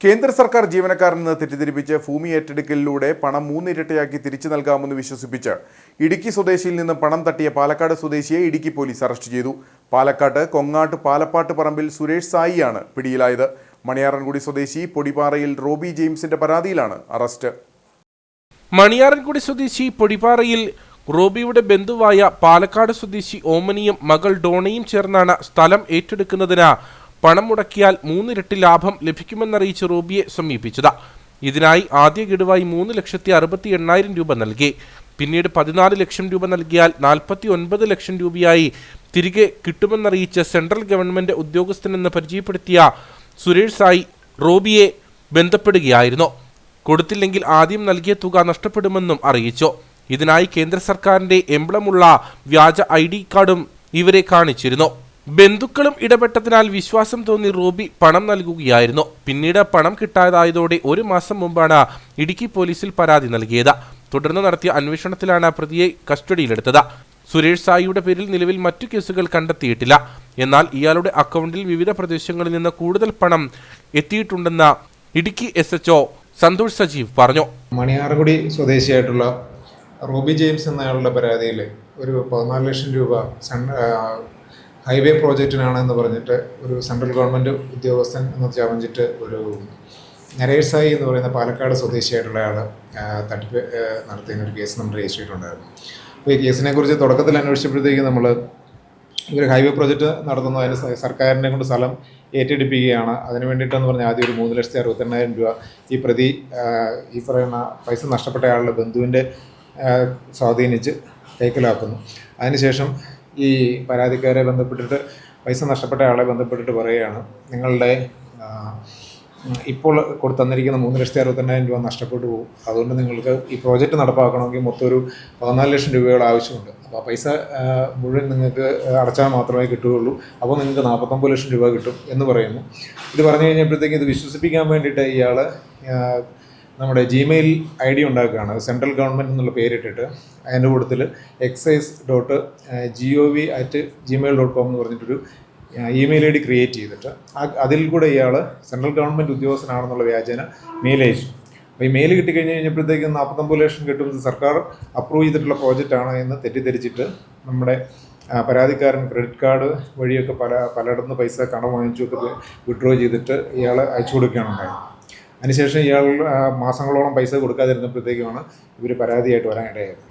കേന്ദ്ര സർക്കാർ ജീവനക്കാരിൽ നിന്ന് തെറ്റിദ്ധരിപ്പിച്ച് ഭൂമി ഏറ്റെടുക്കലിലൂടെ പണം മൂന്നിരട്ടയാക്കി തിരിച്ചു നൽകാമെന്ന് വിശ്വസിപ്പിച്ച് ഇടുക്കി സ്വദേശിയിൽ നിന്ന് പണം തട്ടിയ പാലക്കാട് സ്വദേശിയെ ഇടുക്കി പോലീസ് അറസ്റ്റ് ചെയ്തു. പാലക്കാട്ട് കൊങ്ങാട്ട് പാലപ്പാട്ട് പറമ്പിൽ സുരേഷ് സായിയാണ് പിടിയിലായത്. മണിയാറൻകുടി സ്വദേശി പൊടിപാറയിൽ റോബി ജെയിംസിന്റെ പരാതിയിലാണ് അറസ്റ്റ്. മണിയാറൻകുടി സ്വദേശി പൊടിപാറയിൽ റോബിയുടെ ബന്ധുവായ പാലക്കാട് സ്വദേശി ഓമനിയും മകൾ ഡോണയും ചേർന്നാണ് സ്ഥലം ഏറ്റെടുക്കുന്നതിന് പണം മുടക്കിയാൽ മൂന്നിരട്ടി ലാഭം ലഭിക്കുമെന്നറിയിച്ച് റൂബിയെ സമീപിച്ചത്. ഇതിനായി ആദ്യ ഗഡുവായി മൂന്ന് ലക്ഷത്തി അറുപത്തി എണ്ണായിരം രൂപ നൽകി. പിന്നീട് പതിനാല് ലക്ഷം രൂപ നൽകിയാൽ നാൽപ്പത്തി ഒൻപത് ലക്ഷം രൂപയായി തിരികെ കിട്ടുമെന്നറിയിച്ച് സെൻട്രൽ ഗവൺമെന്റ് ഉദ്യോഗസ്ഥനെന്ന് പരിചയപ്പെടുത്തിയ സുരേഷ് സായി റോബിയെ ബന്ധപ്പെടുകയായിരുന്നു. കൊടുത്തില്ലെങ്കിൽ ആദ്യം നൽകിയ തുക നഷ്ടപ്പെടുമെന്നും അറിയിച്ചു. ഇതിനായി കേന്ദ്ര സർക്കാരിന്റെ എംബ്ലമുള്ള വ്യാജ ഐ കാർഡും ഇവരെ കാണിച്ചിരുന്നു. ബന്ധുക്കളും ഇടപെട്ടതിനാൽ വിശ്വാസം തോന്നി റോബി പണം നൽകുകയായിരുന്നു. പിന്നീട് പണം കിട്ടാതായതോടെ ഒരു മാസം മുമ്പാണ് ഇടുക്കി പോലീസിൽ പരാതി നൽകിയത്. തുടർന്ന് നടത്തിയ അന്വേഷണത്തിലാണ് പ്രതിയെ കസ്റ്റഡിയിലെടുത്തത്. സുരേഷ് സായിയുടെ പേരിൽ നിലവിൽ മറ്റു കേസുകൾ കണ്ടെത്തിയിട്ടില്ല. എന്നാൽ ഇയാളുടെ അക്കൗണ്ടിൽ വിവിധ പ്രദേശങ്ങളിൽ നിന്ന് കൂടുതൽ പണം എത്തിയിട്ടുണ്ടെന്ന് Idukki S H O Santhosh Sajeev പറഞ്ഞു. മണിയാർകുടി സ്വദേശിയായിട്ടുള്ള റോബി ജെയിംസ് എന്നയാളുടെ പരാതിയിൽ ഒരു പതിനാല് ലക്ഷം രൂപ സൺ പ്രോജക്റ്റിനാണ് എന്ന് പറഞ്ഞിട്ട് ഒരു സെൻട്രൽ ഗവൺമെന്റ് ഉദ്യോഗസ്ഥൻ എന്ന് ചമഞ്ഞിട്ട് ഒരു നരേഷ് സായി എന്ന് പറയുന്ന പാലക്കാട് സ്വദേശിയായിട്ടുള്ള ആൾ തട്ടിപ്പ് നടത്തിയ ഒരു കേസ് നമ്മൾ രജിസ്റ്റർ ചെയ്തിട്ടുണ്ടായിരുന്നു. അപ്പോൾ ഈ കേസിനെ കുറിച്ച് തുടക്കത്തിൽ അന്വേഷിച്ചപ്പോഴത്തേക്ക് നമ്മൾ ഇവർ ഹൈവേ പ്രോജക്റ്റ് നടത്തുന്നു അതിന് സർക്കാരിനെ കൊണ്ട് സ്ഥലം ഏറ്റെടുപ്പിക്കുകയാണ്. അതിന് വേണ്ടിയിട്ടെന്ന് പറഞ്ഞാൽ ആദ്യം ഒരു മൂന്ന് ലക്ഷത്തി അറുപത്തെണ്ണായിരം രൂപ ഈ പ്രതി ഈ പറയുന്ന പൈസ നഷ്ടപ്പെട്ട ആളുടെ ബന്ധുവിന്റെ സ്വാധീനിച്ച് കൈക്കലാക്കുന്നു. അതിനുശേഷം ഈ പരാതിക്കാരെ ബന്ധപ്പെട്ടിട്ട് പൈസ നഷ്ടപ്പെട്ട ആളെ ബന്ധപ്പെട്ടിട്ട് പറയുകയാണ്. നിങ്ങളുടെ ഇപ്പോൾ കൊടുത്തു തന്നിരിക്കുന്ന മൂന്ന് ലക്ഷത്തി അറുപത്തെണ്ണായിരം രൂപ നഷ്ടപ്പെട്ടു പോകും. അതുകൊണ്ട് നിങ്ങൾക്ക് ഈ പ്രോജക്റ്റ് നടപ്പാക്കണമെങ്കിൽ മൊത്തം ഒരു പതിനാല് ലക്ഷം രൂപയുടെ ആവശ്യമുണ്ട്. അപ്പോൾ ആ പൈസ മുഴുവൻ നിങ്ങൾക്ക് അടച്ചാൽ മാത്രമേ കിട്ടുകയുള്ളൂ. അപ്പോൾ നിങ്ങൾക്ക് നാൽപ്പത്തൊമ്പത് ലക്ഷം രൂപ കിട്ടും എന്ന് പറയുന്നു. ഇത് പറഞ്ഞു കഴിഞ്ഞപ്പോഴത്തേക്ക് ഇത് വിശ്വസിപ്പിക്കാൻ വേണ്ടിയിട്ട് ഇയാൾ നമ്മുടെ ജിമെയിൽ ഐ ഡി ഉണ്ടാക്കുകയാണ് സെൻട്രൽ ഗവൺമെന്റ് എന്നുള്ള പേരിട്ടിട്ട് അതിന്റെ കൂട്ടത്തിൽ excise dot G O V at Gmail dot com എന്ന് പറഞ്ഞിട്ടൊരു ഇമെയിൽ ഐ ഡി ക്രിയേറ്റ് ചെയ്തിട്ട് അതിൽ കൂടെ ഇയാൾ സെൻട്രൽ ഗവൺമെന്റ് ഉദ്യോഗസ്ഥനാണെന്നുള്ള വ്യാജേന മെയിൽ അയച്ചു. അപ്പോൾ ഈ മെയിൽ കിട്ടിക്കഴിഞ്ഞ് കഴിഞ്ഞപ്പോഴത്തേക്കും നാൽപ്പത്തൊമ്പത് ലക്ഷം കിട്ടും. സർക്കാർ അപ്രൂവ് ചെയ്തിട്ടുള്ള പ്രോജക്റ്റാണ് എന്ന് തെറ്റിദ്ധരിച്ചിട്ട് നമ്മുടെ പരാതിക്കാരൻ ക്രെഡിറ്റ് കാർഡ് വഴിയൊക്കെ പല പലയിടത്തുനിന്ന് പൈസ കടം വാങ്ങിച്ചൊക്കെ വിഡ്രോ ചെയ്തിട്ട് ഇയാൾ അയച്ചു കൊടുക്കുകയാണ് ഉണ്ടായത്. അതിനുശേഷം ഇയാൾ മാസങ്ങളോളം പൈസ കൊടുക്കാതിരുന്നപ്പോഴത്തേക്കുമാണ് ഇവർ പരാതിയായിട്ട് വരാനിടയായത്.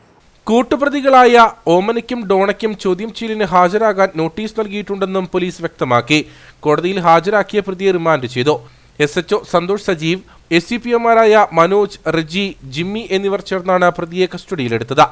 കൂട്ടുപ്രതികളായ ഓമനയ്ക്കും ഡോണയ്ക്കും ചോദ്യം ചെയ്യലിന് ഹാജരാകാൻ നോട്ടീസ് നൽകിയിട്ടുണ്ടെന്നും പോലീസ് വ്യക്തമാക്കി. കോടതിയിൽ ഹാജരാക്കിയ പ്രതിയെ റിമാൻഡ് ചെയ്തു. S HO Santhosh Sajeev S C P ഒമാരായ Manoj Reji Jimmy എന്നിവർ ചേർന്നാണ് പ്രതിയെ കസ്റ്റഡിയിലെടുത്തത്.